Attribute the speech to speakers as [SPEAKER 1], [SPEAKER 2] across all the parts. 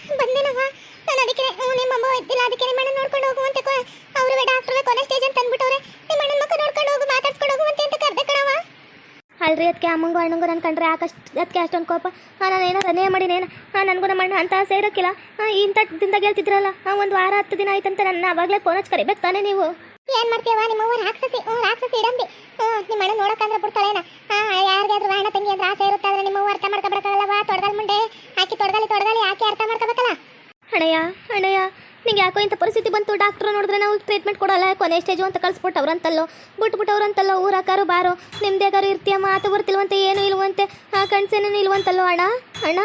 [SPEAKER 1] ಪುಷ್ಪ ಬಂದೇನವ? ನಾನು ಅದಕ್ಕೆ ನಿಮ್ಮ ಅಮ್ಮ ಇದ್ದಿಲ್ಲ ಅದಕ್ಕೆ ನಿಮ್ಮ ಅಣ್ಣ ನೋಡ್ಕೊಂಡು ಹೋಗುವಂತೆ ಅವರು ಡಾಕ್ಟ್ರ್ ಕೊನೆ ಸ್ಟೇಜ್ ಅಂತ ಅಂದ್ಬಿಟ್ಟವ್ರೆ ನಿಮ್ಮ ಅಣ್ಣನ ಮಕ್ಕ ನೋಡ್ಕೊಂಡು ಹೋಗು ಮಾತಾಡ್ಸ್ಕೊಂಡು ಹೋಗು ಅಂತ ಕರ್ದೆ ಕಣವ
[SPEAKER 2] ಅಲ್ರಿ ಅದಕ್ಕೆ ಅಮ್ಮಂಗೂ ಅಣ್ಣಂಗೂ ನಾನು ಕಂಡ್ರೆ ಯಾಕಷ್ಟು ಅದಕ್ಕೆ ಅಷ್ಟೊಂದು ಕೋಪ. ಹಾಂ ನಾನು ಏನೋ ಅನೇ ಮಾಡಿನೇನ ಹಾಂ ನನಗೂ ನಮ್ಮ ಅಣ್ಣ ಅಂತ ಸೇರೋಕ್ಕಿಲ್ಲ ಹಾಂ ಇಂಥ ದಿನದಾಗ ಹೇಳ್ತಿದ್ರಲ್ಲ ಹಾಂ ಒಂದು ವಾರ ಹತ್ತು ದಿನ ಆಯ್ತಂತ ನನ್ನ ಅವಾಗಲೇ ಫೋನ್ ಹಚ್ಚಿ ಕರಿಬೇಕು ತಾನೇ ನೀವು?
[SPEAKER 1] ಏನು ಮಾಡ್ತೀವ ನಿಮ್ಮ ಅವ್ವ ರಾಕ್ಷಸಿ ಹ್ಞೂ ರಾಕ್ಷಸಿ ಇಡಂಬಿ. ಹ್ಞೂ ನಿಮ್ಮ ಅಣ್ಣ ನೋಡಕ್ಕಂದ್ರೆ ಬಿಡ್ತಾಳೇನ? ಹಾಂ ಯಾರಿಗಾದ್ರೂ ಅಣ್ಣ ತಂಗಿ ಅಂದ್ರೆ ಆಸೆ ಇರುತ್ತೆ ಆದ್ರೆ ನಿಮ್ಮ ಅವ್ವ ಅರ್ಥ ಮಾಡ್ಕೊಬರ್ತಾಳಲ್ವ ತೊಡಗಲ್ ಮುಂಡೆ ತೊಡಗಲಿ ತೊಡಗಲಿ ಯಾಕೆ ಅರ್ಥ ಮಾಡ್ಕೋಬೇಕಲ್ಲ?
[SPEAKER 2] ಅಣ್ಣಯ್ಯ ಅಣ್ಣಯ್ಯ ನಿಂಗೆ ಯಾಕೋ ಇಂಥ ಪರಿಸ್ಥಿತಿ ಬಂತು? ಡಾಕ್ಟ್ರು ನೋಡಿದ್ರೆ ನಾವು ಟ್ರೀಟ್ಮೆಂಟ್ ಕೊಡಲ್ಲ. ಕೊನೆ ಸ್ಟೇಜು ಅಂತ ಕಳಿಸ್ಬಿಟ್ಟು ಅವ್ರಂತಲ್ಲೋ ಬಿಟ್ಬಿಟ್ಟು ಅವ್ರಂತಲ್ಲೋ ಊರಾಕಾರು ಬಾರೋ ನಿಮ್ದೇಗಾರು ಇರ್ತೀಯ ಮಾತು ಬರ್ತಿಲ್ವಂತೆ ಏನು ಇಲ್ವಂತೆ ಆ ಕಣ್ಸೇನೇನು ಇಲ್ವಂತಲ್ಲೋ ಅಣ್ಣ? ಅಣ್ಣ?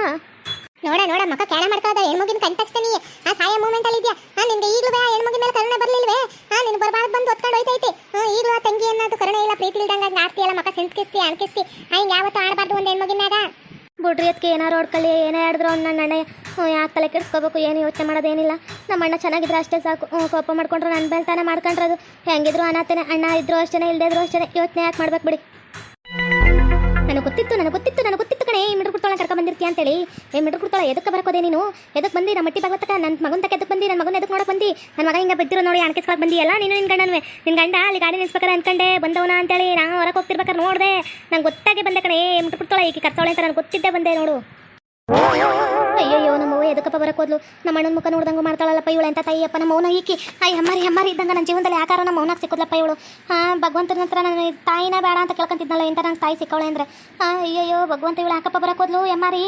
[SPEAKER 1] ನೋಡ ನೋಡ ಮಕ್ಕ ಕ್ಯಾಣ ಇದ್ದ ಹೆಣ್ಮಗಿನ ಕಣ್ ತಕ್ಷಣ ಆ ಸಾಯ ಮೂಮೆಂಟ್ ಅಲ್ಲಿ ಇದೆಯಾ? ಹಾ ನಿಂಗೆ ಈಗಲೂ ಬೇ ಹೆಣ್ಮಗಿನ ಮೇಲೆ ಕರುಣೆ ಬರ್ಲಿಲ್ವೇ? ಹಾ ನಿನ್ ಬರಬಾರ್ದು ಬಂದು ಒತ್ಕೊಂಡು ಹೋಯ್ತೈತಿ. ಹಾ ಈಗಲೂ ಆ ತಂಗಿ ಅನ್ನೋದು ಕರುಣೆ ಇಲ್ಲ ಪ್ರೀತಿ ಇಲ್ದಂಗ ಆಡ್ತೀಯಲ್ಲ ಮಕ್ಕ ಸಿಂತ್ಕಿಸ್ತಿ ಅಣಕಿಸ್ತಿ ಹಿಂಗೆ ಯಾವತ್ತೂ ಆಡಬಾರ್ದು ಒಂದು ಹೆಣ್ಮಗಿನ ಮ್ಯಾಗ.
[SPEAKER 2] ಬಿಡ್ರಿ ಅದಕ್ಕೆ ಏನಾರು ಹೊಡ್ಕೊಳ್ಳಿ ಏನೇ ಆಡಿದ್ರು ಅವ್ನು ನನ್ನ ಅಣ್ಣ ಯಾಕೆ ತಲೆ ಕೆಡಿಸ್ಕೋಬೇಕು, ಏನು ಯೋಚನೆ ಮಾಡೋದೇನಿಲ್ಲ. ನಮ್ಮ ಅಣ್ಣ ಚೆನ್ನಾಗಿದ್ರೆ ಅಷ್ಟೇ ಸಾಕು. ಕೋಪ ಮಾಡ್ಕೊಂಡ್ರೆ ನನ್ನ ಬೆಳ್ತಾನೆ ಮಾಡ್ಕೊಂಡ್ರದು ಹೆಂಗಿದ್ರು ಅನಾಥನೆ, ಅಣ್ಣ ಇದ್ರು ಅಷ್ಟೇ ಇಲ್ಲದೇ ಇದ್ರು ಅಷ್ಟೇ ಯೋಚನೆ ಯಾಕೆ ಮಾಡ್ಬೇಕು ಬಿಡಿ. ನನಗೆ ಗೊತ್ತಿತ್ತು ನನಗೆ ಗೊತ್ತಿತ್ತು ನನಗೆ ಗೊತ್ತಿತ್ತು. ಕಣೆ ಈ ಮಿಡ್ರು ಕುಡ್ತಾಳೆ ಕರ್ಕೊಂಡ್ ಬಂದಿರ್ತೀಯ ಅಂತೇಳಿ. ಏ ಮಿಡ್ರು ಕುಡ್ತಾಳೆ ಎದಕ್ಕೆ ಬರಕೋದೆ ನೀನು? ಎದಕ್ಕೆ ಬಂದಿ? ನಮ್ಮ ಮಟ್ಟಿ ಬಾಗ್ಲತ್ತಕ ನನ್ನ ಮಗನ ತಕ್ಕ ಎದಕ್ಕೆ ಬಂದಿ? ನನ್ನ ಮಗನ ಎದಕ್ಕೆ ನೋಡಕ್ಕೆ ಬಂದಿ? ನನ್ನ ಮಗ ಹಿಂಗೆ ಬಿದ್ದಿರೋ ನೋಡಿ ಅಣಕಿಸ್ಕೊಳಕ್ ಬಂದಿ ಎಲ್ಲ ನೀನು ನಿನ್ನ ಗಂಡನವೇ? ನಿನ್ನ ಗಂಡ ಅಲ್ಲಿ ಗಾಡಿ ನಿಲ್ಸ್ಬೇಕಾರೆ ಅನ್ಕಂಡೆ, ಬಂದವನ ಅಂತೇಳಿ ನಾನು ಹೊರಗೆ ಹೋಗ್ತಿರ್ಬೇಕಾರೆ ನೋಡಿದೆ. ನಂಗೆ ಗೊತ್ತಾಗಿ ಬಂದೆ ಕಣೆ. ಏ ಮಿಡ್ರು ಕುಡ್ತಾಳೆ ಈಕೆ ಕರ್ಸೋಳೆ ಅಂತ ನನಗೆ ಗೊತ್ತಿದ್ದೆ ಬಂದೆ ನೋಡು. ಅಯ್ಯಯ್ಯೋ ನಮ್ಮವ್ವ ಎದಕ್ಕಪ್ಪ ಬರಕ್ ಹೋದ್ಲು? ನಮ್ಮ ಅಣ್ಣನ ಮುಖ ನೋಡ್ದಂಗೆ ಮಾಡ್ತಾಳಲ್ಲಪ್ಪ ಇವಳು ಅಂತ ತಾಯಿಯಪ್ಪ ನಮ್ಮ ಮೌನ ಈಕಿ. ಅಯ್ಯ ಹಮ್ಮಾರಿ ಹಮ್ಮಾರಿ ಇದ್ದಂಗ ನನ್ನ ಜೀವನದಲ್ಲಿ ಯಾಕಾರ ನಮ್ಮ ಮೌನಾಗ ಸಿಕ್ಕೋದ್ಲಪ್ಪ ಇವಳು? ಹಾಂ ಭಗವಂತನ ಹತ್ರ ನನ್ನ ತಾಯಿನ ಬೇಡ ಅಂತ ಕೇಳ್ಕೊಂತಿದ್ನಲ್ಲ ಇಂಥ ನಂಗೆ ತಾಯಿ ಸಿಕ್ಕವಳೆ ಅಂದ್ರೆ? ಅಯ್ಯಯ್ಯೋ, ಭಗವಂತ ಇವಳು ಯಾಕಪ್ಪ ಬರಕ್ ಹೋದ್ಲು? ಎಮ್ಮಾರಿ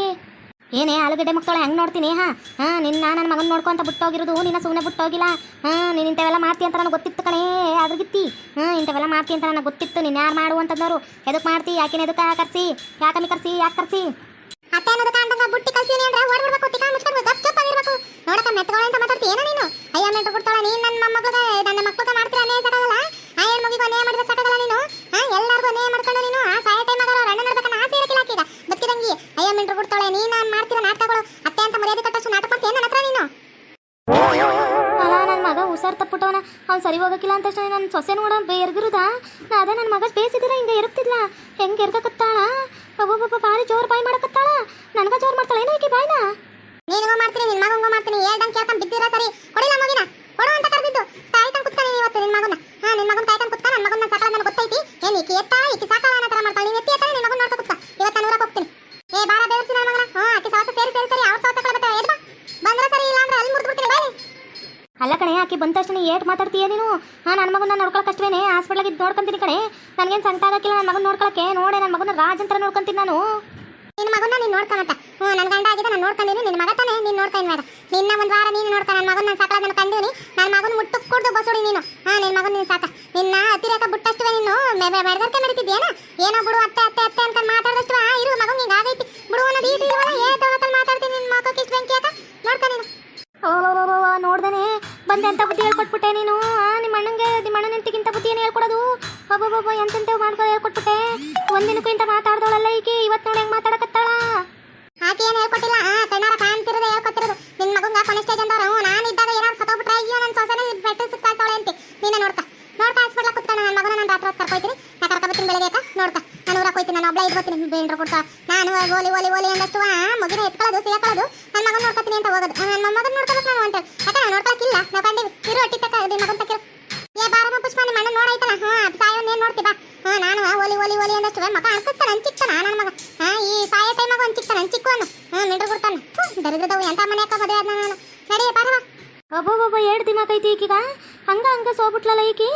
[SPEAKER 2] ಏನೇ ಆಲೂಗಡ್ಡೆ ಮಕ್ಕಳು ಹೆಂಗೆ ನೋಡ್ತೀನಿ, ಹಾ? ಹಾಂ ನಿನ್ನ ನನ್ನ ಮಗನ ನೋಡ್ಕೊಂತ ಬಿಟ್ಟೋಗಿರೋದು, ನಿನ್ನ ಸುಮ್ಮನೆ ಬಿಟ್ಟೋಗಿಲ್ಲ? ಹಾಂ ನೀನು ಇಂಥವೆಲ್ಲ ಮಾಡ್ತೀಯ ಅಂತ ನನಗೆ ಗೊತ್ತಿತ್ತು ಕಣೇ ಅದ್ರಗಿತ್ತಿ ಹಾಂ ಇಂಥವೆಲ್ಲ ಮಾಡ್ತೀಯ ಅಂತ ನನಗೆ ಗೊತ್ತಿತ್ತು, ನೀನು ಯಾರು ಮಾಡು ಅಂತಂದವರು. ಎದಕ್ಕೆ ಮಾಡ್ತಿ? ಯಾಕಿನ ಎದಕ್ಕೆ ಕರ್ಸಿ? ಯಾಕಮ್ಮಿ ಕರ್ಸಿ? ಯಾಕೆ ಕರ್ಸಿ?
[SPEAKER 1] ಅತ್ತೆ ಅನ್ನೋದು ಬುಟ್ಟಿ ಕಳ್ಸೀನಿ ಅಂದ್ರೆ ಓಡ್ಬಿಡ್ಬೇಕು ತಿಕ್ಕ ಮುಚ್ಕೊಂಡು ಗಪ್ ಚಪ್ ಆಗಿರ್ಬೇಕು. ನೋಡಕ ಮೆತ್ತಗೊಳ ಅಂತ ಮಾತಾಡ್ತಿ, ಏನೋ ನೀನು? ಅಯ್ಯ ಮೆಟ್ಟ ನೀನ್ ನನ್ನ ಮೊಮ್ಮಗಳಿಗೆ ನನ್ನ ಮಕ್ಕಳಿಗೆ ಮಾಡ್ತೀರ, ಅನ್ಯಾಯ ಸಾಕಾಗಲ್ಲ? ಆ ಹೆಣ್ಮಗಿಗೂ ಅನ್ಯಾಯ ಮಾಡಿದ್ರೆ ನೀನು? ಹಾ ಎಲ್ಲಾರ್ಗೂ ಅನ್ಯಾಯ ನೀನು? ಆ, ಸಾಯ ಟೈಮ್ ಆಗ ಅವ್ರ ಅಣ್ಣ ನೋಡ್ಬೇಕನ್ನ ಆಸೆ ಇರಕ್ಕಿಲ್ಲ ಆಕೀಗ ಬದುಕಿದಂಗಿ. ಅಯ್ಯ ಮೆಂಟ್ರು ಕೊಡ್ತಾಳೆ, ನೀನು ನಾನು ಮಾಡ್ತೀರ ನಾಟಕಗಳು ಅತ್ತೆ ಅಂತ ಮರ್ಯಾದೆ ಕಟ್ಟಷ್ಟು ನಾಟಕ ಮಾಡ್ತೀಯ ನನ್ನ ನೀನು?
[SPEAKER 2] ಅಲ್ಲ ನನ್ನ ಮಗ ಹುಷಾರ್ ತಪ್ಪುಟ್ಟವನ. ಅವ್ನು ಸರಿ ಹೋಗಕ್ಕಿಲ್ಲ ಅಂತ ತಕ್ಷಣ ನನ್ನ ಸೊಸೆ ನೋಡ ಎರ್ಗಿರುದ ಅದೇ ನನ್ನ ಮಗ ಬೇಸಿದಿರ ಹಿಂಗೆ ಎರುಗ್ತಿದ್ಲ ಹೆಂಗೆ ಎರ್ಗಕತ್ತಾಳ ಒಬ್ಬೊಬ್ಬ ಬಾರಿ ಜೋರು ಬಾಯಿ ಮಾಡಕತ್ತಾಳ. ನನಗ ಜೋರ್ ಮಾಡ್ತಾಳ. ಏನೋ ಈಕೆ ಬಾಯ್ನ?
[SPEAKER 1] ನೀನು ಮಾಡ್ತೀನಿ ನಿನ್ ಮಗಂಗ ಮಾಡ್ತೀನಿ. ಹೇಳ್ದಂಗ್ ಕೇಳ್ಕೊಂಡ್ ಬಿದ್ದಿರ ಸರಿ. ಕೊಡಿಲ್ಲ ಮಗಿನ? ಕೊಡು ಅಂತ ಕರೆದಿದ್ದು. ತಾಯಿ ಕಾಯ್ಕೊಂಡ್ ಕುತ್ತಾನೆ ಇವತ್ತು ನಿನ್ ಮಗನ ಹಾ ನಿನ್ ಮಗನ ಕಾಯ್ಕೊಂಡ್ ಕುತ್ತಾ ನನ್ನ ಮಗನ ಸಕಲ ನನಗೆ ಗೊತ್ತೈತಿ. ಏನ್ ಈಕೆ ಎತ್ತ ಈಕೆ ಸಾಕಲ್ಲ ಅನ್ನೋ ತರ ಮಾಡ್ತಾಳೆ. ನೀನ್ ಎತ್ತಿ ಎತ್ತ ನಿನ್ ಮಗನ ನೋಡ್ಕೊ ಕುತ್ತಾ ಇವತ್ತು ನಾನು ಊರಕ್ಕೆ ಹೋಗ್ತೀನಿ. ಏ ಬಾರ ಬೇವರ್ಸಿ ನನ್ನ ಮಗನ? ಹಾ ಆಕೆ ಸಾವಸ ಸೇರಿ ಸೇರಿ ಸರಿ. ಅವ್ರ ಸಾವಸ ಕಳ್ಬತ್ತ ಎದ್ ಬಂದ್ರೆ ಸರಿ ಇಲ್ಲ ಅಂದ್ರೆ ಅಲ್ಲಿ ಮುರ್ದು ಬಿಡ್ತೀನಿ ಬಾಯಿ
[SPEAKER 2] ಅಲ್ಲ ಕಣೆ ಆಕೆ ಬಂದ ತಕ್ಷಣ ಏಟ್ ಮಾತಾಡ್ತೀಯ ನೀನು? ಹಾ ನನ್ನ ಮಗನ ನೋಡ್ಕೊಳಕ್ ಅಷ್ಟೇನೆ. ಹಾಸ್ಪಿಟ್ಲಾಗ ಇದ್ದು ನೋಡ್ಕೊಂತೀನಿ ಕಣೆ. ನನಗೇನು ಸಂಕಟ ಆಗಕ್ಕಿಲ್ಲ ನನ್ನ ಮಗನ ನೋಡ್ಕೊಳಕ್ಕೆ ನೋಡೆ ನನ್ನ ಮಗನ ರಾಜ್ ಅಂತ ನೋಡ್ಕೊಂತೀನಿ ನಾನು
[SPEAKER 1] ನಿನ್ನ ಮಗನ ನೀನು ನೋಡ್ತಾನಂತ ಹ್ಞೂ ನನ್ನ ಗಂಡ ಆಗಿದೆ ನಾನು ನೋಡ್ಕೊಂಡಿನಿ ನಿನ್ನ ಮಗ ತಾನೇ ನೀನು ನೋಡ್ಕೊಂಡು ಬೇಡ ನಿನ್ನ ಒಂದು ವಾರ ನೀನು ನೋಡ್ತಾ ನನ್ನ ಮಗನ ನಾನು ಸಾಕಲ್ಲ ನಾನು ಕಂಡೀನಿ ನನ್ನ ಮಗನ ಮುಟ್ಟು ಕುಡ್ದು ಬಸೋಡಿ ನೀನು ಹಾ ನಿನ್ನ ಮಗನ ನೀನು ಸಾಕ ನಿನ್ನ ಅತಿರೇಕ ಬಿಟ್ಟಷ್ಟುವೆ ನೀನು ಬೆಳಗರ್ಕೆ ಮೆಡಿತಿದ್ಯೇನ ಏನೋ ಬಿಡು ಅತ್ತೆ ಅತ್ತೆ ಅತ್ತೆ ಅಂತ ಮಾತಾಡಿದಷ್ಟು ಆ ಇರು ಮಗನ ಈಗ ಆಗೈತಿ ಬಿಡು ಅನ್ನೋದು ಈ ಇರುವಲ್ಲ ಏ ತಗೋತಲ್ಲಿ ಮಾತಾಡ್ತೀನಿ ನಿನ್ನ ಮಗಕ್ಕೆ ಇಷ್ಟು ಬೆಂಕಿ ಅಂತ ನೋಡ್ಕ ನೀನು
[SPEAKER 2] ಓ ನೋಡ್ದೇನೆ ಬಂದೆ ಅಂತ ಬುದ್ಧಿ ಹೇಳ್ಕೊಟ್ಬಿಟ್ಟೆ ನೀನು ಒಬ್ಬೊಬ್ಬ ಎಂತೆಂತವ್ ಮಾಡ್ಕೊ ಹೇಳ್ಕೊಟ್ಬಿಟ್ಟೆ. ಒಂದಿನಕ್ಕೂ ಇವತ್ತು ಹೆಂಗೆ ಮಾತಾಡಕತ್ತಾಳ?
[SPEAKER 1] ಆಕೆ ಏನು ಹೇಳ್ಕೊಟ್ಟಿಲ್ಲ? ಕಣ್ಣಾರ ಕಾಣ್ತಿರೋದೇ ಹೇಳ್ಕೊಟ್ಟಿರೋದು. ನಿನ್ನ ಮಗಂಗ ಕೊನೆ ಸ್ಟೇಜ್ ಅಂದವ್ರು. ನಾನು ಇದ್ದಾಗ ಬೆಟ್ಟು ನೀನೇ ನೋಡ್ಕ. ನೋಡ್ಕ ಹಾಸ್ಪಿಟ್ಲ ನನ್ನ ಮಗನ ನಾನು ರಾತ್ರಿ ಕರ್ಕೊಯ್ತೀನಿ. ನಾ ಕರ್ಕೊಬತ್ತೀನಿ ಬೆಳಗ್ಗೆ ನೋಡ್ಕ. ನಾನು ಊರಕ್ಕೆ ಹೋಯ್ತೀನಿ. ನಾನು ಒಬ್ಳೆ ಇದ್ಕೊತೀನಿ ಬೇಂಡ್ರು ಕೊಡ್ತಾ ನಾನು ಓಲಿ ಓಲಿ ಓಲಿ ನೋಡೈತಲ್ಲ ನಿಮ್ಮ ಅಣ್ಣ ನೋಡಾಯ್ತಲ್ಲ ಹಾ ಸಾಯೋನ್ ಏನ್ ನೋಡ್ತಿ ಬಾ. ಹಾ ನಾನು ಒಲಿ ಒಲಿ ಓಲಿ ಅಂದಷ್ಟು. ಮಗ ಅನ್ಕಸ್ತಾನ ಅಂಚಿಕ್ತಾನ ನನ್ನ ಮಗ. ಹಾ ಈ ಸಾಯೋ ಟೈಮಾಗ ಅಂಚಿಕ್ತಾನೆ ಅಂಚಿಕ್ವನು ಹಾ ಮಿಂಡ್ರು ಕೊಡ್ತಾನ ದರಿದ್ರದವು ಎಂತ ಮನೆಯಾಕ ಮದುವೆ ಆದ ನಾನು. ನಡಿ ಬಾರವಾ
[SPEAKER 2] ಒಬ್ಬೊಬ್ಬೊಬ್ಬ ಏಟ್ ದಿಮಾಕ್ ಐತಿ ಈಕೀಗ ಹಂಗ ಹಂಗ ಸೋಬಿಟ್ಲಲ್ಲ ಈಕಿ.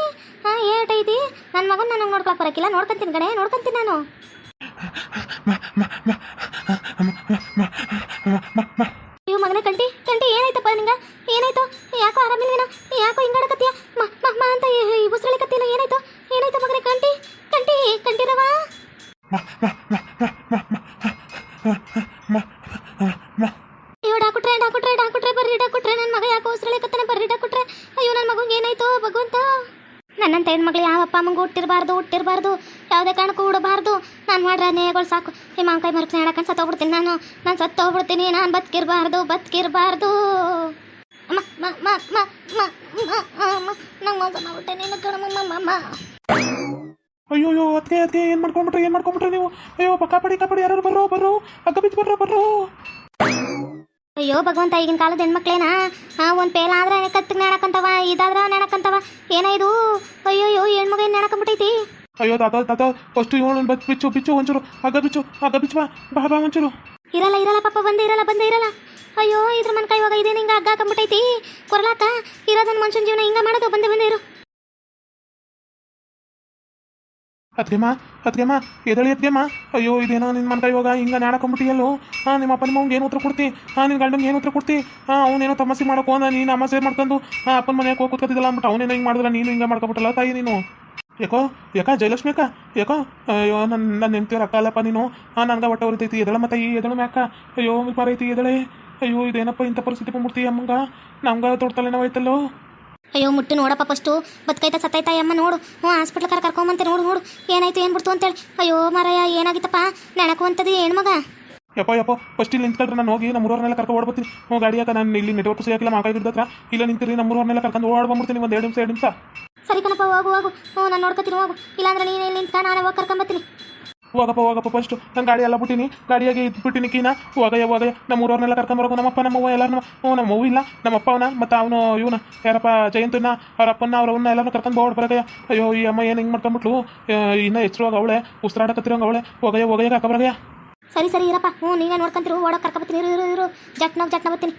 [SPEAKER 2] ಹಾ ಏಟ್ ಐತಿ. ನನ್ನ ಮಗನ ನನಗೆ ನೋಡ್ಕೊಳಕ್ ಬರಕಿಲ್ಲ. ನೋಡ್ಕೊಂತೀನಿ ಕಣೆ ನೋಡ್ಕೊಂತೀನಿ ನಾನು. ಹೆಣ್ಮಕ್ಳು ಯಾವ ಅಪ್ಪ ಅಮ್ಮಂಗೆ ಹುಟ್ಟಿರಬಾರ್ದು ಹುಟ್ಟಿರಬಾರ್ದು, ಯಾವುದೇ ಕಾರಣಕ್ಕೂ ಹುಡಬಾರ್ದು. ನಾನು ಮಾಡ್ರ ನೇಗಳು ಸಾಕು. ಈ ಮಾಂಕಾಯಿ ಮರಕ್ಕೆ ಹೇಳಕ್ಕಂಡು ಸತ್ತೋಗ್ಬಿಡ್ತೀನಿ ನಾನು. ನಾನು ಸತ್ತೋಗ್ಬಿಡ್ತೀನಿ, ನಾನು ಬದುಕಿರಬಾರ್ದು ಬದುಕಿರಬಾರ್ದು. ನಂಗೆ ಮೋಸ ಮಾಡ್ಬಿಟ್ಟೆ ನೀನು ಕಣಮ್ಮ
[SPEAKER 3] ಅಯ್ಯೋ ಅದಕ್ಕೆ ಅದಕ್ಕೆ ಏನು ಮಾಡ್ಕೊಂಬಿಟ್ರಿ ಏನು ಮಾಡ್ಕೊಂಬಿಟ್ರಿ ನೀವು? ಅಯ್ಯೋ ಕಾಪಾಡಿ ಕಾಪಾಡಿ ಯಾರು ಬರ್ರೋ ಬರ್ರೋ. ಅಗ್ಗ ಬಿದ್ದು ಬರ್ರೋ ಬರ್ರೋ.
[SPEAKER 2] ಅಯ್ಯೋ ಭಗವಂತ ಈಗಿನ ಕಾಲದ ಹೆಣ್ಮಕ್ಳೇನಾ? ಹಾ ಒಂದು ಪೇಲ ಆದ್ರೆ ಕತ್ತಿಗೆ ನೆಣಕಂತವ ಇದಾದ್ರೆ ನೆಣಕಂತವ. ಏನ ಇದು? ಅಯ್ಯೋ ಅಯ್ಯೋ ಹೆಣ್ಮಗ ಏನು ನೆಣಕಂಬಿಟ್ಟೈತಿ.
[SPEAKER 3] ಅಯ್ಯೋ ತಾತ ತಾತ ಫಸ್ಟ್ ಇವಳು ಬತ್ ಬಿಚ್ಚು ಬಿಚ್ಚು ಒಂಚೂರು. ಹಗ್ಗ ಬಿಚ್ಚು ಹಗ್ಗ ಬಿಚ್ಚು ಬಾ ಬಾ ಬಾ ಒಂಚೂರು.
[SPEAKER 2] ಇರಲ್ಲ ಇರಲ್ಲ ಪಾಪ ಬಂದೇ ಇರಲ್ಲ ಬಂದೇ ಇರಲ್ಲ. ಅಯ್ಯೋ ಇದ್ರ ಮನ್ಕ ಇವಾಗ ಇದೇನು ಹಿಂಗೆ ಹಗ್ಗ ಹಾಕೊಂಬಿಟ್ಟೈತಿ? ಕೊರಲಾಕ ಇರೋದನ್ನ ಮನುಷ್ಯನ ಜೀವನ ಹಿಂಗೆ ಮಾಡೋದು? ಬಂದೆ ಬಂದೇ ಇರು.
[SPEAKER 3] ಅದ್ಗೆಮ್ಮ ಅದ್ಗೆಮ್ಮ ಎದಳಿ ಅದ್ಗೆಮ್ಮ ಅಯ್ಯೋ, ಇದೇನೋ ನಿನ್ನ ಮನ್ಕ ಇವಾಗ ಹಿಂಗೆ ನಾಡಕೊಂಬಿಟ್ಟಿಯಲ್ಲೋ ಹಾಂ ನಿಮ್ಮ ಅಪ್ಪನ ಮಗಂಗೆ ಏನು ಉತ್ತರ ಕೊಡ್ತಿ? ಹಾಂ ನಿನ್ನ ಗಂಡಂಗೆ ಏನು ಉತ್ತರ ಕೊಡ್ತಿ? ಹಾಂ ಅವನೇನೋ ತಮಸ್ಸಿ ಮಾಡಕೋ ನೀನು ಅಮಾಸೆ ಮಾಡ್ಕೊಂಡು ಹಾಂ ಅಪ್ಪನ ಮನೆಗೆ ಹೋಗಿ ಕೂತ್ಕೊತಿದ್ದಲ್ಲ ಅಂದ್ಬಿಟ್ಟು ಅವನೇನೋ ಹಿಂಗೆ ಮಾಡಿದ್ರೆ ನೀನು ಹಿಂಗೆ ಮಾಡ್ಕೊಬಿಟ್ಟಲ್ಲ ತಾಯಿ ನೀನು? ಯಾಕೋ ಯಾಕ ಜಯಲಕ್ಷ್ಮಿ ಅಕ್ಕ? ಯಾಕೋ ಅಯ್ಯೋ ನನ್ನ ನನ್ನ ನೆನ್ತಿವ್ರ ಅಕ್ಕ ಅಲ್ಲಪ್ಪ ನೀನು? ಹಾಂ ನನಗೆ ಹೊರಿತೈತಿ ಎದಳ ಮತ್ತೆ ಈ ಎದಳು ಮ್ಯಾಕ? ಅಯ್ಯೋ ಮರೈತಿ ಎದಳೆ? ಅಯ್ಯೋ, ಇದೇನಪ್ಪ ಇಂಥ ಪರಿಸ್ಥಿತಿ ಬಂದ್ಬಿಡ್ತಿ ಅಮ್ಮಂಗ? ನಮ್ಗೆ ತೊಡ್ತಲೆ ನೋವಾಯ್ತಲ್ಲೋ
[SPEAKER 2] ಅಯ್ಯೋ ಮುಟ್ಟು ನೋಡಪ್ಪ ಫಸ್ಟು ಬದುಕೈತ ಸತ್ತೈತ ಅಮ್ಮ ನೋಡು. ಹ್ಞೂ ಹಾಸ್ಪಿಟ್ಲ್ ಕರ್ ಕರ್ಕೊಂಬಂತೆ ನೋಡು ನೋಡು. ಏನಾಯ್ತು ಏನು ಬಿಡ್ತು ಅಂತೇಳಿ. ಅಯ್ಯೋ ಮಾರಾಯ ಏನಾಗಿತ್ತಪ್ಪ? ಏನು ಮಗ?
[SPEAKER 3] ಯಪ್ಪ ಯಪ್ಪ ಫಸ್ಟ್ ಇಲ್ಲಿ ನಿಂತ್ಕೊಳ್ರಿ ನಾನು ಹೋಗಿ ನಮ್ಮ ಊರನ್ನೆಲ್ಲ ಕರ್ಕೊಂಡು ಓಡ್ಬತ್ತೀನಿ. ಹ್ಞೂ ಗಾಡಿ ಯಾಕೆ ನಾನು ಇಲ್ಲಿ ನೆಟ್ವರ್ಕ್ ಸಿಗಾಕಿಲ್ಲ ಮಾತಾಡಿದ ಹತ್ರ ಇಲ್ಲ ನಿಂತಿರಿ ನಮ್ಮ ಕರ್ಕೊಂಡು ಓಡ್ ಬಂದ್ಬಿಡ್ತೀನಿ ಒಂದು ಎರಡು ನಿಮಿಷ ಎರಡು ನಿಮಿಷ.
[SPEAKER 2] ಸರಿ ಕಣಪ್ಪ ಹೋಗು ಹೋಗು. ಹ್ಞೂ ನಾನು ನೋಡ್ಕೊತೀನಿ ಹೋಗು. ಇಲ್ಲಾಂದ್ರೆ ನೀನು ಇಲ್ಲಿ ನಿಂತ್ಕ ನಾನು ಹೋಗಿ ಕರ್ಕೊಂಬತ್ತೀನಿ.
[SPEAKER 3] ಹೋಗಪ್ಪ ಹೋಗಪ್ಪ ಫಸ್ಟ್ ನಾನು ಗಾಡಿ ಎಲ್ಲ ಬಿಟ್ಟಿನಿ. ಗಾಡಿಯಾಗಿ ಇದ್ಬಿಟ್ಟಿನಿ ಕೀನ. ಹೋಗಯ್ಯ ಹೋಗಯ್ಯ. ನಮ್ಮ ಊರವ್ರನ್ನೆಲ್ಲ ಕರ್ಕೊಂಬರೋಕು ನಮ್ಮಪ್ಪ ನಮ್ಮವ್ವ ಎಲ್ಲರನ್ನ ಹ್ಞೂ ನಮ್ಮ ಅವ್ವ ಇಲ್ಲ ನಮ್ಮ ಅಪ್ಪವನ ಮತ್ತು ಅವನು ಇವನ ಯಾರಪ್ಪ ಜಯಂತನ ಅವ್ರ ಅಪ್ಪನ ಅವ್ರವನ್ನ ಎಲ್ಲರನ್ನ ಕರ್ಕೊಂಡು ಹೋಗಿ ಬರಗಯ್ಯ. ಅಯ್ಯೋ ಈ ಅಮ್ಮ ಏನು ಹಿಂಗೆ ಮಾಡ್ಕೊಂಬಿಟ್ಲು ಇನ್ನೂ ಹೆಚ್ಚು ಅವಳೆ ಉಸಿರಾಡಕತ್ತಿರೋಂಗ ಅವಳೆ. ಹೋಗಯ್ಯ ಹೋಗಯ್ಯ ಕರ್ಕೊಬರಗಯ್ಯ
[SPEAKER 2] ಸರಿ ಸರಿ ಇರಪ್ಪ. ಹ್ಞೂ ನೀನೇ ನೋಡ್ಕೊಂತೀರು. ಓಡೋ ಕರ್ಕೊಂಬತ್ತೀನಿ ಇರು ಇರು ಇರು. ಜಟ್ನಾಗ ಜಟ್ನ ಬತ್ತೀನಿ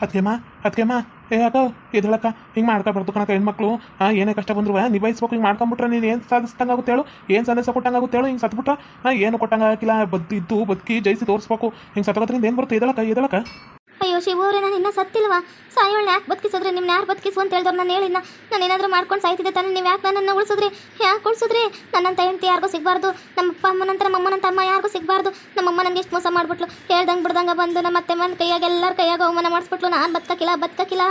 [SPEAKER 3] ಅದಕ್ಕೆಮ್ಮ ಅದಕ್ಕೆಮ್ಮ ಏ ಅಕ್ಕ ಎದಳಕ್ಕ ಹಿಂಗೆ ಮಾಡ್ಕೊಬಾರ್ದು ಕಣಕ ಹೆಣ್ಮಕ್ಳು. ಏನೇ ಕಷ್ಟ ಬಂದ್ರು ನಿಭಾಯಿಸ್ಬೇಕು, ಹಿಂಗೆ ಮಾಡ್ಕೊಂಬಿಟ್ರೆ ನೀನು ಏನು ಆಗುತ್ತೆ ಹೇಳು? ಏನು ಸಂದೇಶ ಕೊಟ್ಟಂಗೆ ಆಗುತ್ತೆ ಹೇಳು? ಹಿಂಗೆ ಸತ್ಬಿಟ್ರೆ ಏನು ಕೊಟ್ಟಂಗೆ ಆಗಿಲ್ಲ. ಬದ್ದಿದ್ದು ಬದುಕಿ ಜಯಿಸಿ ತೋರಿಸ್ಬೇಕು. ಹಿಂಗೆ ಸತ್ತೋದ್ರಿಂದ ಏನು ಬರುತ್ತೆ? ಇದಳಕ್ಕ ಎದಳಕ್ಕ
[SPEAKER 2] ಅಯ್ಯೋ ಶಿವರೇ, ನಾನು ಇನ್ನೂ ಸತ್ತಿಲ್ವಾ? ಸಾಯೋಳ್ನ ಯಾಕೆ ಬದುಕಿಸಿದ್ರೆ? ನಿಮ್ನ ಯಾರು ಬದುಕಿಸು ಅಂತ ಹೇಳಿದ್ರು ನಾನು ಹೇಳಿದ್ನ? ನಾನು ಏನಾದರೂ ಮಾಡ್ಕೊಂಡು ಸಾಯ್ತಿದ್ದೆ ತಾನೆ, ನೀವು ಯಾಕೆ ನನ್ನನ್ನು ಉಳಿಸಿದ್ರಿ? ಯಾಕೆ ಉಳಿಸಿದ್ರಿ? ನನ್ನಂತ ಹೆಂಡತಿ ಯಾರಿಗೂ ಸಿಗಬಾರ್ದು. ನಮ್ಮ ಅಪ್ಪ ಅಮ್ಮನಂತರ ನಮ್ಮ ಅಮ್ಮನಂತ ಅಮ್ಮ ಯಾರಿಗೂ ಸಿಗಬಾರ್ದು. ನಮ್ಮ ಅಮ್ಮ ನನಗೆ ಎಷ್ಟು ಮೋಸ ಮಾಡಿಬಿಟ್ಲು. ಹೇಳ್ದಂಗೆ ಬಿಡ್ದಂಗೆ ಬಂದು ನಮ್ಮ ಅತ್ತೆ ಮನ ಕೈಯಾಗ ಎಲ್ಲರ ಕೈಯಾಗ ಅವಮಾನ ಮಾಡಿಸ್ಬಿಟ್ಲು. ನಾನು ಬದುಕಕ್ಕಿಲ್ಲ ಬದುಕಕ್ಕಿಲ್ಲ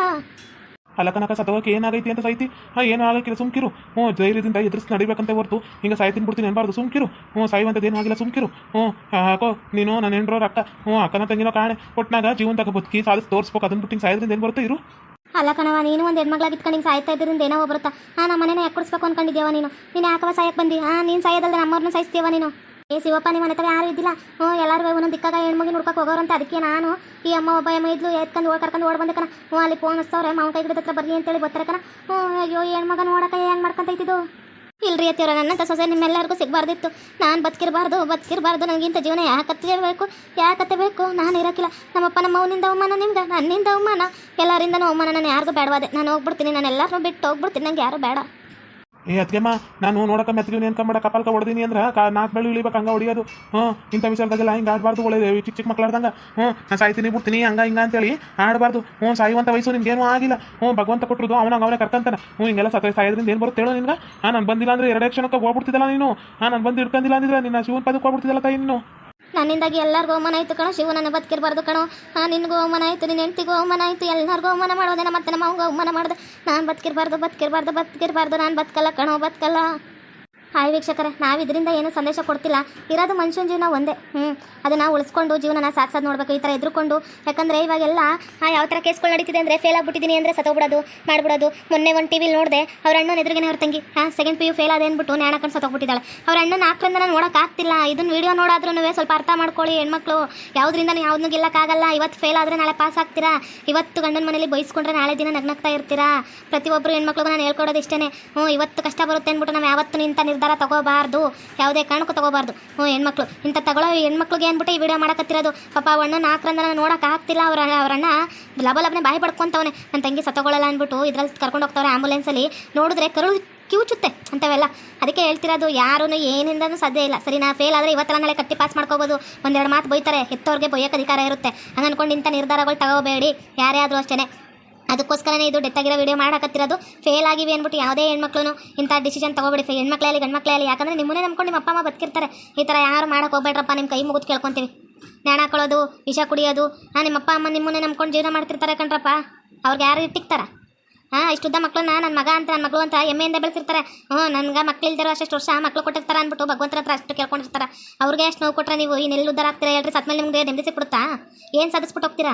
[SPEAKER 3] ಅಲ್ಲ ಸತವಕ್ಕೆ ಏನಾಗೈತಿ ಅಂತ ಸಾಯ್ತಿ? ಹಾಂ ಏನೂ ಆಗಕ್ಕಿಲ್ಲ ಸುಮ್ಕಿರು. ಹ್ಞೂ ಧೈರ್ಯದಿಂದ ಎದುರಿಸಿ ನಡಿಬೇಕಂತ ಹೊರ್ತು. ಹಿಂಗೆ ಸಾಯ್ತೀನಿ ಬಿಡ್ತೀನಿ ಅನ್ಬಾರ್ದು, ಸುಮ್ಕಿರು. ಹ್ಞೂ, ಸಾಯುವಂಥದ್ದು ಏನೂ ಆಗಿಲ್ಲ ಸುಮ್ಕಿರು. ಹ್ಞೂ ಹಾಕೋ. ನೀನು, ನನ್ನ ಹೆಂಡ್ರೋ ಅಕ್ಕ. ಹ್ಞೂ, ಅಕ್ಕನ ತಂಗಿನೋ, ಕಾಣೆ. ಕೊಟ್ನಾಗ ಜೀವಂತಕ ಬದುಕಿ ಸಾಧಿಸಿ ತೋರಿಸ್ಬೇಕು ಅದನ್ನ ಬಿಟ್ಟು ಸಾಯೋದ್ರಿಂದ ಏನು ಬರುತ್ತೆ ಇರು.
[SPEAKER 2] ಅಲ್ಲ ಕಣವ ನೀನು ಒಂದು ಹೆಣ್ಮಗ್ಳಾಗಿ ಇಟ್ಕೊಂಡು ಸಾಯ್ತಾ ಇದ್ರಿಂದ ಏನೋ ಬರುತ್ತಾ? ಹಾಂ ನಮ್ಮ ಮನೇನ ಯಾಕೆ ಕೊಡಿಸ್ಬೇಕು ನೀನು? ನೀನು ಯಾಕವ ಸಾಯಕ್ಕೆ ಬಂದಿ? ಹಾಂ, ನೀನು ಸಾಯೋದಲ್ಲ ನಮ್ಮವ್ರನ್ನ ಸಾಯಿಸ್ತೀವ ನೀನು? ಏ ಶಿವಪ್ಪ, ನಿಮ್ಮ ಮನೆ ಯಾರು ಇದ್ದಿಲ್ಲ. ಹ್ಞೂ, ಎಲ್ಲರೂ ಒಂದೊಂದು ದಿಕ್ಕಾಗ ಹೆಣ್ಮಗಿ ನೋಡ್ಕೊಕ್ಕೆ ಹೋಗೋರಂತ, ಅದಕ್ಕೆ ನಾನು ಈ ಅಮ್ಮ ಒಬ್ಬ ಅಮ್ಮ ಇದ್ಲು, ಎತ್ಕೊಂಡು ಓಡ್ ಕರ್ಕೊಂಡು ಓಡ್ ಬಂದಕ್ಕನ ಹ್ಞೂ, ಅಲ್ಲಿ ಫೋನ್ ಹಚ್ಚವ್ರೆ ಮಾವ ಕೈ ಗಿಡದ ಹತ್ರ ಬರ್ಲಿ ಅಂತೇಳಿ ಬರ್ತಾರಕ್ಕನ ಹ್ಞೂ, ಅಯ್ಯೋ, ಹೆಣ್ಮಗ ನೋಡಕ ಹೆಂಗೆ ಮಾಡ್ಕೊಂತೈತಿದು ಇಲ್ರಿ ಅತ್ತಿಯವ್ರ, ನನ್ನಂತ ಸೊಸೆ ನಿಮ್ಮೆಲ್ಲರಿಗೂ ಸಿಗಬಾರ್ದಿತ್ತು. ನಾನು ಬದುಕಿರಬಾರ್ದು ಬದುಕಿರಬಾರ್ದು ನನಗಿಂತ ಜೀವನ ಯಾಕೆ ಬೇಕು ಯಾಕತ್ತೆ ಬೇಕು ನಾನು ಇರೋಕ್ಕಿಲ್ಲ ನಮ್ಮಪ್ಪ ನಮ್ಮ ಅವನಿಂದ ಅವಮಾನ ನಿಮ್ಗೆ ನನ್ನಿಂದ ಅವಮಾನ? ಎಲ್ಲರಿಂದನೂ ಅವಮಾನ ನಾನು ಯಾರಿಗೂ ಬೇಡವಾದೆ ನಾನು ಹೋಗ್ಬಿಡ್ತೀನಿ, ನಾನು ಎಲ್ಲರನ್ನೂ ಬಿಟ್ಟು ಹೋಗ್ಬಿಡ್ತೀನಿ, ನಂಗೆ ಯಾರು ಬೇಡ.
[SPEAKER 3] ಏ ಅದಕ್ಕೆಮ್ಮ ನಾನು ನೋಡಕ ಮೆತ್ಗಿವ್ನ ಏನ್ಕ ಮಾಡಕ ಕಪಾಲ್ಕ ಹೊಡೆದೀನಿ ಅಂದ್ರೆ ಕಾ ನಾಲ್ಕು ಬೆಳೆ ಇಳಿಬೇಕು, ಹಂಗೆ ಹೊಡಿಯೋದು. ಹ್ಞೂ, ಇಂಥ ವಿಚಾರದಾಗೆಲ್ಲ ಹಿಂಗೆ ಆಡಬಾರ್ದು ಒಳ್ಳೆ ಚಿಕ್ಕ ಚಿಕ್ಕ ಮಕ್ಳಾಡ್ದಂಗೆ. ಹ್ಞೂ, ನಾನು ಸಾಯ್ತೀನಿ, ಬಿಡ್ತೀನಿ, ಹಂಗ, ಹಿಂಗ ಅಂತೇಳಿ ಆಡಬಾರ್ದು. ಹ್ಞೂ ಸಾಯುವಂಥ ವಯಸ್ಸು ನಿಮ್ಗೇನು ಆಗಿಲ್ಲ. ಹ್ಞೂ, ಭಗವಂತ ಕೊಟ್ಟರು ಅವನ ಅವನೇ ಕರ್ಕಂತಾನೆ. ಹ್ಞೂ, ಹಿಂಗೆಲ್ಲ ಸತ್ತ ಸಾಯೋದ್ರಿಂದ ಏನು ಬರುತ್ತೆ ಹೇಳೋ ನಿನ್ಗೆ? ಹಾಂ ನಾನು ಬಂದಿಲ್ಲ ಅಂದ್ರೆ ಎರಡೇ ಕ್ಷಣಕ್ಕೆ ಹೋಗ್ಬಿಡ್ತಿದ್ದಲ್ಲ ನೀನು. ಹಾಂ ನಾನು ಬಂದು ಹಿಡ್ಕೊಂಡಿಲ್ಲ ಅಂದಿದ್ರೆ ನಿನ್ನ ಶಿವನ ಪದಕ್ಕೆ ಹೋಗ್ಬಿಡ್ತಿದ್ದಲ್ಲ ತಾಯಿ ನೀನು.
[SPEAKER 2] ನನ್ನಿಂದಾಗಿ ಎಲ್ಲರಿಗೂ ಅವಮಾನ ಆಯಿತು ಕಣೋ. ಶಿವ ನನ್ನ ಬದುಕಿರಬಾರ್ದು ಕಣೋ. ಹಾಂ, ನಿನಗೂ ಅವಮಾನ ಆಯಿತು, ನಿನ್ನ ಹೆಂಡ್ತಿಗೂ ಅವಮಾನ ಆಯಿತು, ಎಲ್ಲರಿಗೂ ಅವಮಾನ ಮಾಡೋದೇನ ಮತ್ತೆ ನಮ್ಮ ಅವಮಾನ ಮಾಡಿದೆ. ನಾನು ಬದುಕಿರಬಾರ್ದು ಬದುಕಿರಬಾರ್ದು ಬದುಕಿರಬಾರ್ದು, ನಾನು ಬದುಕಲ್ಲ ಕಣೋ, ಬದುಕಲ್ಲ. ಹಾಯ್ ವೀಕ್ಷಕರೇ, ನಾವು ಇದರಿಂದ ಏನು ಸಂದೇಶ ಕೊಡ್ತಿಲ್ಲ. ಇರೋದು ಮನುಷ್ಯನ ಜೀವನ ಒಂದೇ. ಹ್ಞೂ ಅದನ್ನು ಉಳಿಸ್ಕೊಂಡು ಜೀವನನ ಸಾಕ್ಸೋದು ನೋಡಬೇಕು, ಈ ಥರ ಎದುರುಕೊಂಡು. ಯಾಕಂದರೆ ಇವಾಗೆಲ್ಲ ಯಾವ ಥರ ಕೇಸ್ಗಳು ನಡೀತಿದೆ ಅಂದರೆ ಫೇಲ್ ಆಗಿಬಿಟ್ಟಿದ್ದೀನಿ ಅಂದರೆ ಸತ್ತೋಗ್ಬಿಡೋದು, ಮಾಡ್ಬಿಡೋದು. ಮೊನ್ನೆ ಒಂದು ಟಿ ವಿಲಿ ನೋಡಿದೆ, ಅವ್ರ ಅಣ್ಣನ ಎದುರುಗೇನೆ ಅವ್ರ ತಂಗಿ, ಹಾಂ ಸೆಕೆಂಡ್ ಪಿ ಯು ಫೇಲ್ ಆದ ಅಂದ್ಬಿಟ್ಟು ನ್ಯಾಣಕೊಂಡು ಸತ್ತೋಗ್ಬಿಟ್ಟಿದ್ದಾಳೆ. ಅವ್ರ ಅಣ್ಣನ ಹಾಕ್ರಿಂದ ನಾನು ನೋಡೋಕ್ಕಾಗ್ತಿಲ್ಲ ಇದನ್ನು ವಿಡಿಯೋ ನೋಡಾದ್ರೂ ಸ್ವಲ್ಪ ಅರ್ಥ ಮಾಡ್ಕೊಳ್ಳಿ ಹೆಣ್ಮಕ್ಳು. ಯಾವುದರಿಂದ ಯಾವ್ದನ್ನೂ ಗೆಲ್ಲಕ್ಕಾಗಲ್ಲ. ಇವತ್ತು ಫೇಲ್ ಆದರೆ ನಾಳೆ ಪಾಸ್ ಆಗ್ತೀರಾ? ಇವತ್ತು ಗಂಡನ ಮನೇಲಿ ಬಯಸ್ಕೊಂಡ್ರೆ ನಾಳೆ ದಿನ ನಗ್ನಗ್ತಾ ಇರ್ತೀರಾ? ಪ್ರತಿಯೊಬ್ಬರು ಹೆಣ್ಮಕ್ಳಿಗೂ ನಾನು ಹೇಳ್ಕೊಡೋದು ಇಷ್ಟೇ ಹ್ಞೂ ಇವತ್ತು ಕಷ್ಟ ಬರುತ್ತೆ ಅಂದ್ಬಿಟ್ಟು ನಾವು ಯಾವತ್ತು ನಿಂತ ನಿರ್ಧಾರ ತಗೋಬಾರ್ದು. ಯಾವುದೇ ಕಾರಣಕ್ಕೂ ತಗೋಬಾರ್ದು. ಹ್ಞೂ, ಹೆಣ್ಮಕ್ಳು. ಇಂಥ ತಗೊಳ್ಳೋ ಹೆಣ್ಮಕ್ಳಿಗೆ ಅಂದ್ಬಿಟ್ಟು ಈ ವಿಡಿಯೋ ಮಾಡಕತ್ತಿರೋದು? ಪಾಪ ಅವಣ್ಣ ನಾಲ್ಕರಂದ್ರ ನೋಡೋಕೆ ಆಗ್ತಿಲ್ಲ ಅವ್ರ ಅವರಣ್ಣ ಲಬ ಲಬನೆ ಬಾಯಿ ಪಡ್ಕೊಂತವನೆ ನನ್ನ ತಂಗಿ ಸತ್ತಗೊಳ್ಳಲ್ಲ ಅಂದ್ಬಿಟ್ಟು ಇದ್ರಲ್ಲಿ ಕರ್ಕೊಂಡು ಹೋಗ್ತವ್ರೆ ಆಂಬುಲೆನ್ಸಲ್ಲಿ ನೋಡಿದ್ರೆ ಕರುಳು ಕಿವುಚುತ್ತೆ ಅಂಥವೆಲ್ಲ ಅದಕ್ಕೆ ಹೇಳ್ತಿರೋದು ಯಾರೂ ಏನಿಂದನೂ ಸಾಧ್ಯ ಇಲ್ಲ. ಸರಿ, ನಾ ಫೇಲ್ ಆದರೆ ಇವತ್ತೆಲ್ಲ ನಾಳೆ ಕಟ್ಟಿ ಪಾಸ್ ಮಾಡ್ಕೋಬೋದು. ಒಂದೆರಡು ಮಾತು ಬೈತಾರೆ. ಹೆತ್ತವ್ರಿಗೆ ಬೊಯ್ಯಕ್ಕೆ ಅಧಿಕಾರ ಇರುತ್ತೆ. ಹಂಗೆ ಅನ್ಕೊಂಡು ಇಂಥ ನಿರ್ಧಾರಗಳು ತಗೋಬೇಡಿ. ಯಾರೇ ಆದರೂ ಅಷ್ಟೇ ಅದಕ್ಕೋಸ್ಕರನೇ ಇದು ಡೆತ್ ಆಗಿರೋ ವಿಡಿಯೋ ಮಾಡಾಕತ್ತಿರೋದು. ಫೇಲ್ ಆಗಿವಿ ಅಂದ್ಬಿಟ್ಟು ಯಾವುದೇ ಹೆಣ್ಮಕ್ಳು ಇಂಥ ಡಿಸಿಷನ್ ತಗೋಬೇಡಿ. ಹೆಣ್ಮಕ್ಳೇ ಆಗಲಿ ಗಂಡ್ಮಕ್ಳೇ ಆಗಲಿ ಯಾಕಂದರೆ ನಿಮ್ಮನ್ನೇ ನಂಬ್ಕೊಂಡು ನಿಮ್ಮ ಅಪ್ಪ, ಅಮ್ಮ ಬದುಕಿರ್ತಾರೆ. ಈ ಥರ ಯಾರು ಮಾಡಕ್ಕೆ ಹೋಗ್ಬೇಡ್ರಪ್ಪ ನಿಮ್ಮ ಕೈ ಮುಗಿದು ಕೇಳ್ಕೊತೀವಿ. ನ್ಯಾಣ ಹಾಕೊಳ್ಳೋದು ವಿಷ ಕುಡಿಯೋದು. ಹಾಂ, ನಿಮ್ಮ ಅಪ್ಪ, ಅಮ್ಮ ನಿಮ್ಮನ್ನೇ ನಂಬ್ಕೊಂಡು ಜೀವನ ಮಾಡ್ತಿರ್ತಾರೆ ಕಣ್ರಪ್ಪ. ಅವ್ರಿಗೆ ಯಾರು ಇಟ್ಟಿಕ್ತಾರ? ಹಾಂ, ಇಷ್ಟುದ್ದ ಮಕ್ಕಳನ್ನ ನನ್ನ ಮಗ ಅಂತ ನನ್ನ ಮಗಳು ಅಂತ ಎಮ್ಮೆಯಿಂದ ಬೆಳೆಸಿರ್ತಾರೆ. ಹ್ಞೂ ನನಗೆ ಮಕ್ಳು ಇಲ್ದಿರೋ ಅಷ್ಟು ವರ್ಷ ಮಕ್ಳು ಕೊಟ್ಟಿರ್ತಾರೆ ಅಂದ್ಬಿಟ್ಟು ಭಗವಂತರ ಹತ್ರ ಅಷ್ಟು ಕೇಳ್ಕೊಂಡಿರ್ತಾರೆ. ಅವ್ರಿಗೆ ಅಷ್ಟು ನೋವು ಕೊಟ್ಟರೆ ನೀವು ಇನ್ನೆಲ್ಲಿ ಉದ್ದಾರ ಆಗ್ತೀರಾ ಹೇಳ್ರಿ? ಸತ್ಮೇಲೆ ನಿಮಗೆ ನೆಮ್ಮದಿ ಸಿಕ್ಬಿಡುತ್ತಾ? ಏನು ಸಾಧಿಸ್ಬಿಟ್ಟು ಹೋಗ್ತೀರಾ?